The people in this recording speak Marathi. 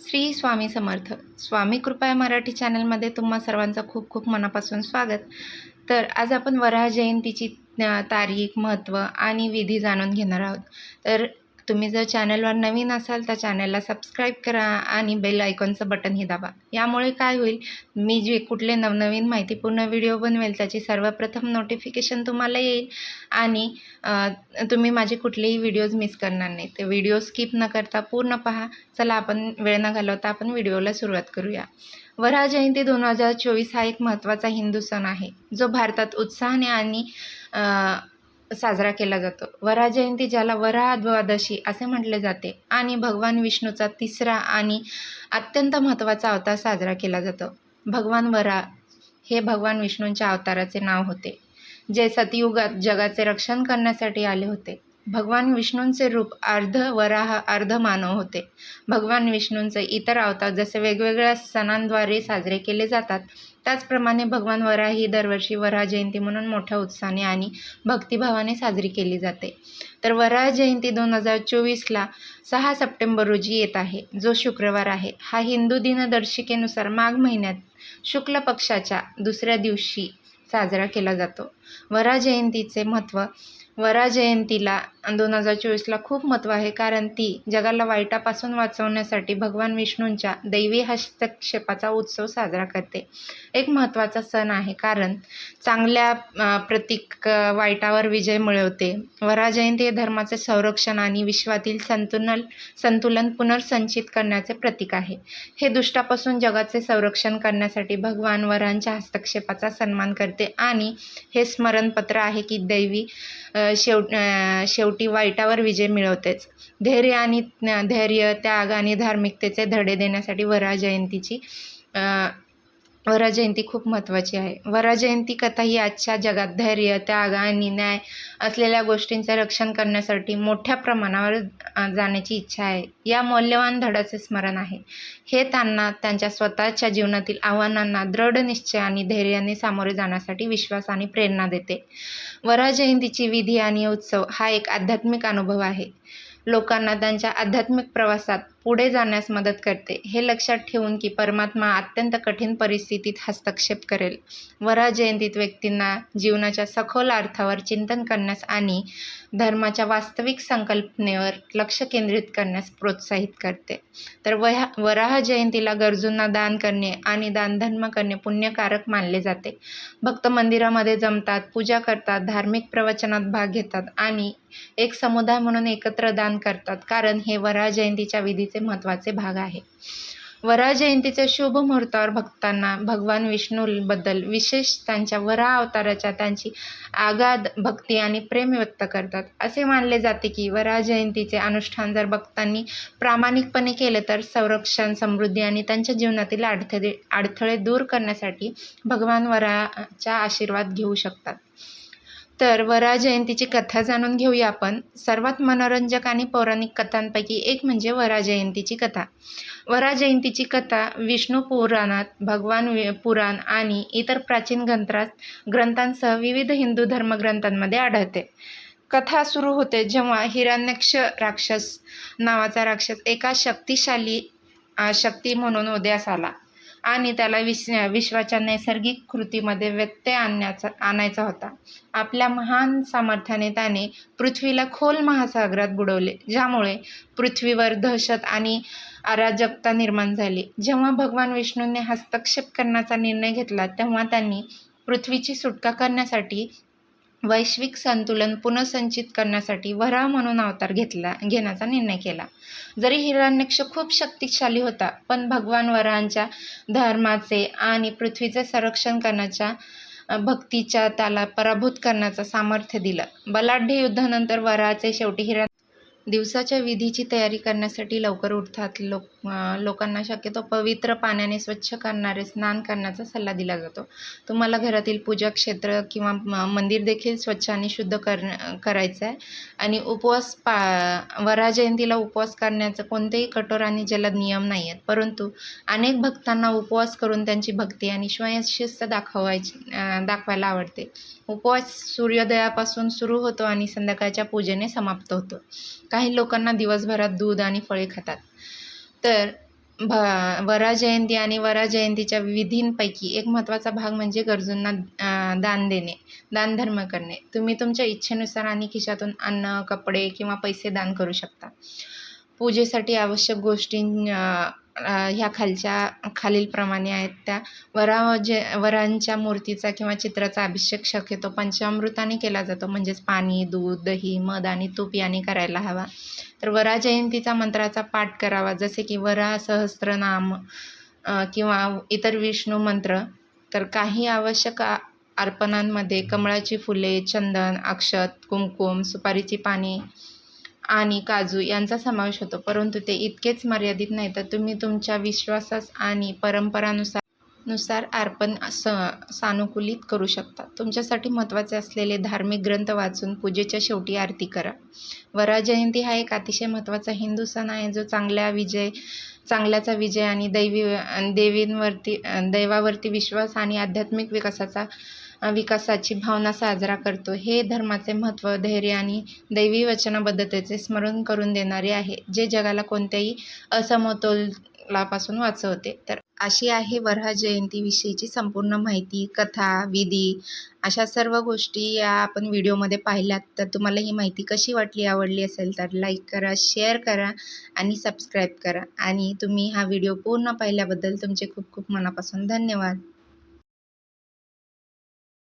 श्री स्वामी समर्थ. स्वामी कृपया मराठी चॅनलमध्ये तुम्हा सर्वांचं खूप खूप मनापासून स्वागत. तर आज आपण वराह जयंतीची तारीख महत्त्व आणि विधी जाणून घेणार आहोत. तर तुम्ही जर चॅनलवर नवीन असाल तर चॅनलला सबस्क्राईब करा आणि बेल आयकॉनचं बटनही दाबा. यामुळे काय होईल? मी जे कुठले नवनवीन माहितीपूर्ण व्हिडिओ बनवेल त्याची सर्वप्रथम नोटिफिकेशन तुम्हाला येईल आणि तुम्ही माझे कुठलेही व्हिडिओज मिस करणार नाही. ते व्हिडिओ स्किप न करता पूर्ण पहा. चला आपण वेळ न घालवता आपण व्हिडिओला सुरुवात करूया. वराह जयंती दोन हजार चोवीस हा एक महत्त्वाचा हिंदू सण आहे. जो भारतात उत्साहाने आणि साजरा केला जातो. वराह जयंती ज्याला वराह द्वादशी असे म्हटले जाते आणि भगवान विष्णूचा तिसरा आणि अत्यंत महत्त्वाचा अवतार साजरा केला जातो. भगवान वरा हे भगवान विष्णूंच्या अवताराचे नाव होते जे सतयुगात जगाचे रक्षण करण्यासाठी आले होते. भगवान विष्णूंचे रूप अर्ध वराह अर्ध मानव होते. भगवान विष्णूंचे इतर अवतार जसे वेगवेगळ्या सणांद्वारे साजरे केले जातात त्याचप्रमाणे भगवान वराह ही दरवर्षी वराह जयंती म्हणून मोठ्या उत्साहाने आणि भक्तिभावाने साजरी केली जाते. तर वराह जयंती दोन हजार चोवीसला सहा सप्टेंबर रोजी येत आहे जो शुक्रवार आहे. हा हिंदू दिनदर्शिकेनुसार माघ महिन्यात शुक्ल पक्षाच्या दुसऱ्या दिवशी साजरा केला जातो. वराह जयंतीचे महत्त्व वराह जयंतीला दोन हजार चोवीसला खूप महत्त्व आहे कारण ती जगाला वाईटापासून वाचवण्यासाठी भगवान विष्णूंच्या दैवी हस्तक्षेपाचा उत्सव साजरा करते. एक महत्त्वाचा सण आहे कारण चांगल्या प्रतीक वाईटावर विजय मिळवते. वरा जयंती हे धर्माचे संरक्षण आणि विश्वातील संतुलन संतुलन पुनर्संचित करण्याचे प्रतीक आहे. हे दुष्टापासून जगाचे संरक्षण करण्यासाठी भगवान वरांच्या हस्तक्षेपाचा सन्मान करते. आणि हे स्मरणपत्र आहे की दैवी शेव शेव शेवटी वाईटावर विजय मिळवतेच. धैर्य आणि धैर्य त्याग आणि धार्मिकतेचे धडे देण्यासाठी वराह जयंतीची वराजयंती खूप महत्त्वाची आहे. वराजयंती कथा ही आजच्या जगात धैर्य त्याग आणि न्याय असलेल्या गोष्टींचे रक्षण करण्यासाठी मोठ्या प्रमाणावर जाण्याची इच्छा आहे. या मौल्यवान धडाचे स्मरण आहे. हे त्यांना त्यांच्या स्वतःच्या जीवनातील आव्हानांना दृढ निश्चय आणि धैर्याने सामोरे जाण्यासाठी विश्वास आणि प्रेरणा देते. वराजयंतीची विधी आणि उत्सव हा एक आध्यात्मिक अनुभव आहे. लोकांना त्यांच्या आध्यात्मिक प्रवासात पुढे जाण्यास मदत करते. हे लक्षात ठेवून की परमात्मा अत्यंत कठीण परिस्थितीत हस्तक्षेप करेल. वराह जयंतीत व्यक्तींना जीवनाच्या सखोल अर्थावर चिंतन करण्यास आणि धर्माच्या वास्तविक संकल्पनेवर लक्ष केंद्रित करण्यास प्रोत्साहित करते. तर वह्या वराह जयंतीला गरजूंना दान करणे आणि दानधर्म करणे पुण्यकारक मानले जाते. भक्त मंदिरामध्ये जमतात पूजा करतात धार्मिक प्रवचनात भाग घेतात आणि एक समुदाय म्हणून एकत्र दान करतात. कारण हे वराह जयंतीच्या विधीचे महत्त्वाचे भाग आहे. वरा जयंतीच्या शुभ मुहूर्तावर भक्तांना भगवान विष्णूबद्दल विशेष त्यांच्या वरा अवताराच्या त्यांची आगाध भक्ती आणि प्रेम व्यक्त करतात. असे मानले जाते की वरा जयंतीचे अनुष्ठान जर भक्तांनी प्रामाणिकपणे केले तर संरक्षण समृद्धी आणि त्यांच्या जीवनातील अडथळे अडथळे दूर करण्यासाठी भगवान वराच्या आशीर्वाद घेऊ शकतात. तर वरा जयंतीची कथा जाणून घेऊया आपण. सर्वात मनोरंजक आणि पौराणिक कथांपैकी एक म्हणजे वरा जयंतीची कथा. वरा जयंतीची कथा विष्णू पुराणात भगवान वि- पुराण आणि इतर प्राचीन ग्रंथात ग्रंथांसह विविध हिंदू धर्मग्रंथांमध्ये आढळते. कथा सुरू होते जेव्हा हिरण्यक्ष राक्षस नावाचा राक्षस एका शक्तिशाली शक्ती म्हणून उदयास आला. आणि त्याला विश विश्वाच्या नैसर्गिक कृतीमध्ये व्यत्यय आणण्याचा आणायचा होता. आपल्या महान सामर्थ्याने त्याने पृथ्वीला खोल महासागरात बुडवले ज्यामुळे पृथ्वीवर दहशत आणि अराजकता निर्माण झाली. जेव्हा भगवान विष्णूंनी हस्तक्षेप करण्याचा निर्णय घेतला तेव्हा त्यांनी पृथ्वीची सुटका करण्यासाठी वैश्विक संतुलन पुनर्संचित करण्यासाठी वराह म्हणून अवतार घेतला घेण्याचा निर्णय केला. जरी हिरण्यक्ष खूप शक्तिशाली होता पण भगवान वरांच्या धर्माचे आणि पृथ्वीचे संरक्षण करण्याच्या भक्तीच्या त्याला पराभूत करण्याचं सामर्थ्य दिलं. बलाढ्य युद्धानंतर वराचे शेवटी हिरा दिवसाच्या विधीची तयारी करण्यासाठी लवकर उठतात. लोक लोकांना शक्यतो पवित्र पाण्याने स्वच्छ करणारे स्नान करण्याचा सल्ला दिला जातो. तुम्हाला घरातील पूजा क्षेत्र किंवा म मंदिर देखील स्वच्छ आणि शुद्ध कर करायचं आहे. आणि उपवास पा वराजयंतीला उपवास करण्याचं कोणतेही कठोर आणि जलद नियम नाही आहेत. परंतु अनेक भक्तांना उपवास करून त्यांची भक्ती आणि स्वयंशिस्त दाखवायची दाखवायला आवडते. उपवास सूर्योदयापासून सुरू होतो आणि संध्याकाळच्या पूजेने समाप्त होतो. काही लोकांना दिवसभरात दूध आणि फळे खातात. तर भ वरा जयंती आणि वरा जयंतीच्या विधींपैकी एक महत्त्वाचा भाग म्हणजे गरजूंना दान देणे दानधर्म करणे. तुम्ही तुमच्या इच्छेनुसार आणि खिशातून अन्न कपडे किंवा पैसे दान करू शकता. पूजेसाठी आवश्यक गोष्टी ह्या खालच्या खालीलप्रमाणे आहेत त्या. वरा जे वरांच्या मूर्तीचा किंवा चित्राचा अभिषेक शक्यतो पंचामृताने केला जातो. म्हणजेच पाणी दूध दही मध आणि तूप याने करायला हवा. तर वरा जयंतीचा मंत्राचा पाठ करावा. जसे की वरा सहस्रनाम किंवा इतर विष्णू मंत्र. तर काही आवश्यक अर्पणांमध्ये कमळाची फुले चंदन अक्षत कुमकुम सुपारीची पाने आणि काजू यांचा समावेश होतो. परंतु ते इतकेच मर्यादित नाही तर तुम्ही तुमच्या विश्वासास आणि परंपरानुसार नुसार अर्पण स सानुकूलित करू शकता. तुमच्यासाठी महत्त्वाचे असलेले धार्मिक ग्रंथ वाचून पूजेच्या शेवटी आरती करा. वरा जयंती हा एक अतिशय महत्त्वाचा हिंदू सण आहे. जो चांगल्या विजय चांगल्याचा विजय आणि दैवी देवींवरती दैवावरती विश्वास आणि आध्यात्मिक विकासाचा विकासाची भावना साजरा करतो. हे धर्माचे महत्त्व धैर्य आणि दैवी वचनबद्धतेचे स्मरण करून देणारे आहे. जे जगाला कोणत्याही असमतोलापासून वाचवते. तर अशी आहे वरहा जयंतीविषयीची संपूर्ण माहिती कथा विधी अशा सर्व गोष्टी या आपण व्हिडिओमध्ये पाहिल्यात. तर तुम्हाला ही माहिती कशी वाटली आवडली असेल तर लाईक करा शेअर करा आणि सबस्क्राईब करा. आणि तुम्ही हा व्हिडिओ पूर्ण पाहिल्याबद्दल तुमचे खूप खूप मनापासून धन्यवाद.